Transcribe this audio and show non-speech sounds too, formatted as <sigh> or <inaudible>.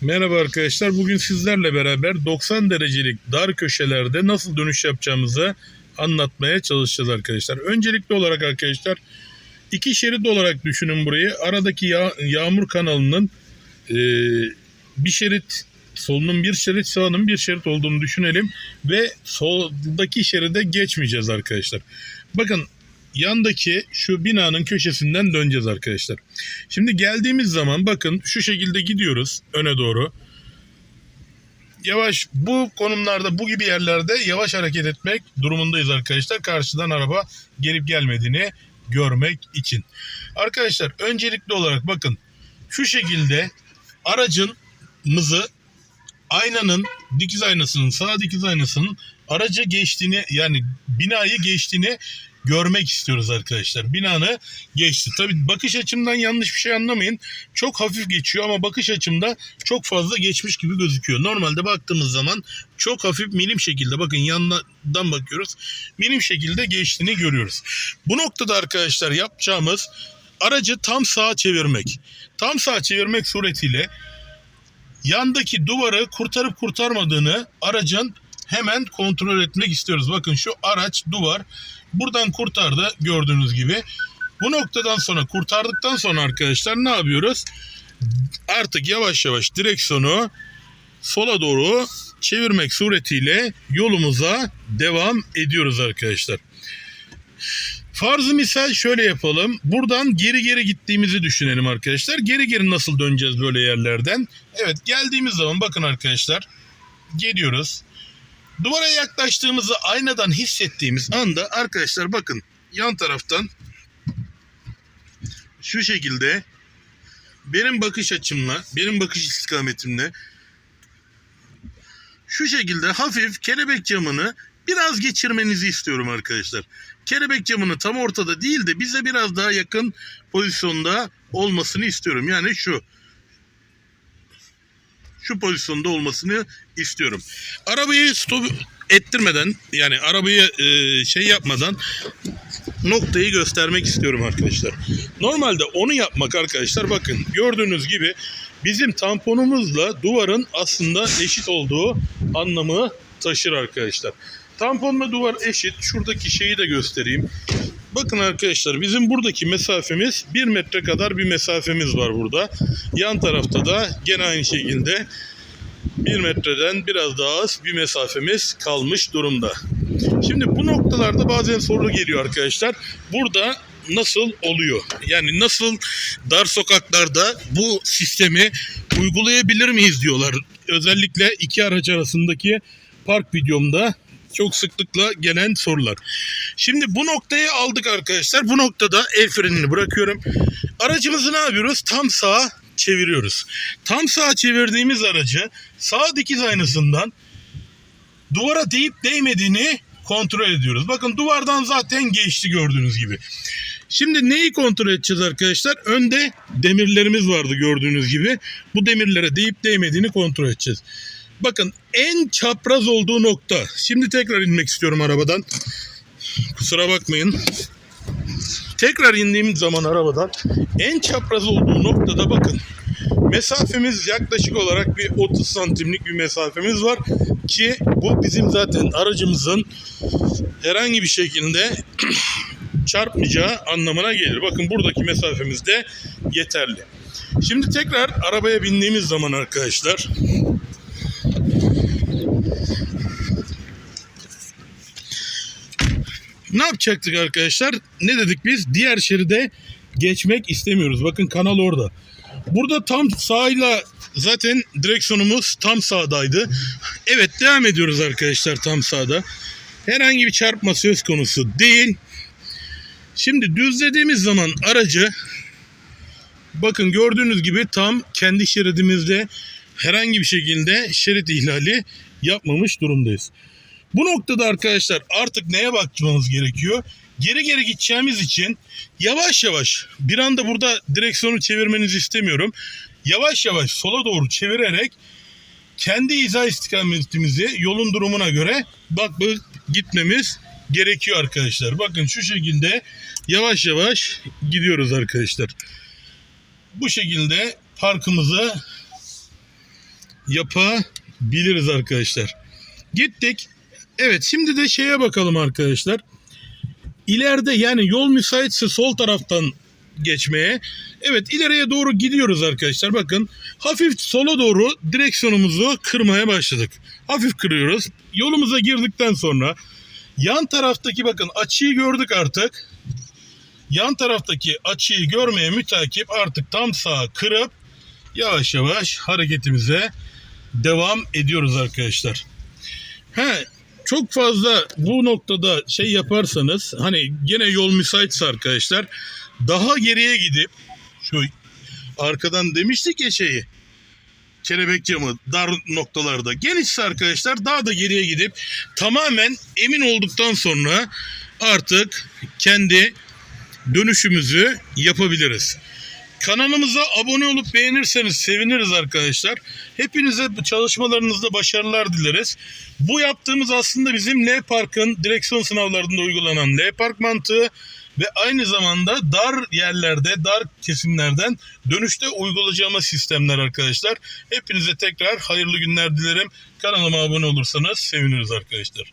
Merhaba arkadaşlar. Bugün sizlerle beraber 90 derecelik dar köşelerde nasıl dönüş yapacağımızı anlatmaya çalışacağız arkadaşlar. Öncelikli olarak arkadaşlar iki şerit olarak düşünün burayı. Aradaki yağ- yağmur kanalının e, bir şerit solunun bir şerit sağının bir şerit olduğunu düşünelim ve soldaki şeride geçmeyeceğiz arkadaşlar. Bakın yandaki şu binanın köşesinden döneceğiz arkadaşlar. Şimdi geldiğimiz zaman bakın şu şekilde gidiyoruz öne doğru. Yavaş bu konumlarda bu gibi yerlerde yavaş hareket etmek durumundayız arkadaşlar. Karşıdan araba gelip gelmediğini görmek için. Arkadaşlar öncelikli olarak bakın şu şekilde aracımızı aynanın dikiz aynasının sağ dikiz aynasının aracı geçtiğini yani binayı geçtiğini görmek istiyoruz arkadaşlar. Binanı geçti. Tabii bakış açımdan yanlış bir şey anlamayın. Çok hafif geçiyor ama bakış açımda çok fazla geçmiş gibi gözüküyor. Normalde baktığımız zaman çok hafif milim şekilde bakın yandan bakıyoruz. Milim şekilde geçtiğini görüyoruz. Bu noktada arkadaşlar yapacağımız aracı tam sağa çevirmek. Tam sağa çevirmek suretiyle yandaki duvarı kurtarıp kurtarmadığını aracın hemen kontrol etmek istiyoruz. Bakın şu araç duvar buradan kurtardı gördüğünüz gibi. Bu noktadan sonra kurtardıktan sonra arkadaşlar ne yapıyoruz? Artık yavaş yavaş direksiyonu sola doğru çevirmek suretiyle yolumuza devam ediyoruz arkadaşlar. Farzı misal şöyle yapalım. Buradan geri geri gittiğimizi düşünelim arkadaşlar. Geri geri nasıl döneceğiz böyle yerlerden? Evet geldiğimiz zaman bakın arkadaşlar. Geliyoruz. Duvara yaklaştığımızı aynadan hissettiğimiz anda arkadaşlar bakın yan taraftan şu şekilde benim bakış açımla, benim bakış istikametimle şu şekilde hafif kelebek camını biraz geçirmenizi istiyorum arkadaşlar. Kelebek camını tam ortada değil de bize biraz daha yakın pozisyonda olmasını istiyorum. Yani şu şu pozisyonda olmasını istiyorum. Arabayı stop ettirmeden yani arabayı e, şey yapmadan noktayı göstermek istiyorum arkadaşlar. Normalde onu yapmak arkadaşlar bakın gördüğünüz gibi bizim tamponumuzla duvarın aslında eşit olduğu anlamı taşır arkadaşlar. Tamponla duvar eşit. Şuradaki şeyi de göstereyim. Bakın arkadaşlar bizim buradaki mesafemiz 1 metre kadar bir mesafemiz var burada. Yan tarafta da gene aynı şekilde 1 metreden biraz daha az bir mesafemiz kalmış durumda. Şimdi bu noktalarda bazen soru geliyor arkadaşlar. Burada nasıl oluyor? Yani nasıl dar sokaklarda bu sistemi uygulayabilir miyiz diyorlar. Özellikle iki araç arasındaki park videomda çok sıklıkla gelen sorular. Şimdi bu noktayı aldık arkadaşlar. Bu noktada el frenini bırakıyorum. Aracımızı ne yapıyoruz? Tam sağa çeviriyoruz. Tam sağa çevirdiğimiz aracı sağ dikiz aynasından duvara değip değmediğini kontrol ediyoruz. Bakın duvardan zaten geçti gördüğünüz gibi. Şimdi neyi kontrol edeceğiz arkadaşlar? Önde demirlerimiz vardı gördüğünüz gibi. Bu demirlere değip değmediğini kontrol edeceğiz. Bakın en çapraz olduğu nokta. Şimdi tekrar inmek istiyorum arabadan. Kusura bakmayın. Tekrar indiğim zaman arabadan en çapraz olduğu noktada bakın. Mesafemiz yaklaşık olarak bir 30 santimlik bir mesafemiz var ki bu bizim zaten aracımızın herhangi bir şekilde <clears throat> çarpmayacağı anlamına gelir. Bakın buradaki mesafemiz de yeterli. Şimdi tekrar arabaya bindiğimiz zaman arkadaşlar ne yapacaktık arkadaşlar? Ne dedik biz? Diğer şeride geçmek istemiyoruz. Bakın kanal orada. Burada tam sağıyla zaten direksiyonumuz tam sağdaydı. Evet devam ediyoruz arkadaşlar tam sağda. Herhangi bir çarpma söz konusu değil. Şimdi düzlediğimiz zaman aracı bakın gördüğünüz gibi tam kendi şeridimizde herhangi bir şekilde şerit ihlali yapmamış durumdayız. Bu noktada arkadaşlar artık neye bakmamız gerekiyor? Geri geri gideceğimiz için yavaş yavaş bir anda burada direksiyonu çevirmenizi istemiyorum. Yavaş yavaş sola doğru çevirerek kendi hizا istikametimizi yolun durumuna göre bak gitmemiz gerekiyor arkadaşlar. Bakın şu şekilde yavaş yavaş gidiyoruz arkadaşlar. Bu şekilde parkımızı yapabiliriz arkadaşlar. Gittik. Evet şimdi de şeye bakalım arkadaşlar. İleride yani yol müsaitse sol taraftan geçmeye. Evet ileriye doğru gidiyoruz arkadaşlar. Bakın hafif sola doğru direksiyonumuzu kırmaya başladık. Hafif kırıyoruz. Yolumuza girdikten sonra yan taraftaki bakın açıyı gördük artık. Yan taraftaki açıyı görmeye mütakip artık tam sağa kırıp yavaş yavaş hareketimize devam ediyoruz arkadaşlar. He, çok fazla bu noktada şey yaparsanız hani gene yol müsaitse arkadaşlar daha geriye gidip şu arkadan demiştik ya şeyi kelebek camı dar noktalarda genişse arkadaşlar daha da geriye gidip tamamen emin olduktan sonra artık kendi dönüşümüzü yapabiliriz. Kanalımıza abone olup beğenirseniz seviniriz arkadaşlar. Hepinize çalışmalarınızda başarılar dileriz. Bu yaptığımız aslında bizim L Park'ın direksiyon sınavlarında uygulanan L Park mantığı ve aynı zamanda dar yerlerde, dar kesimlerden dönüşte uygulayacağımız sistemler arkadaşlar. Hepinize tekrar hayırlı günler dilerim. Kanalıma abone olursanız seviniriz arkadaşlar.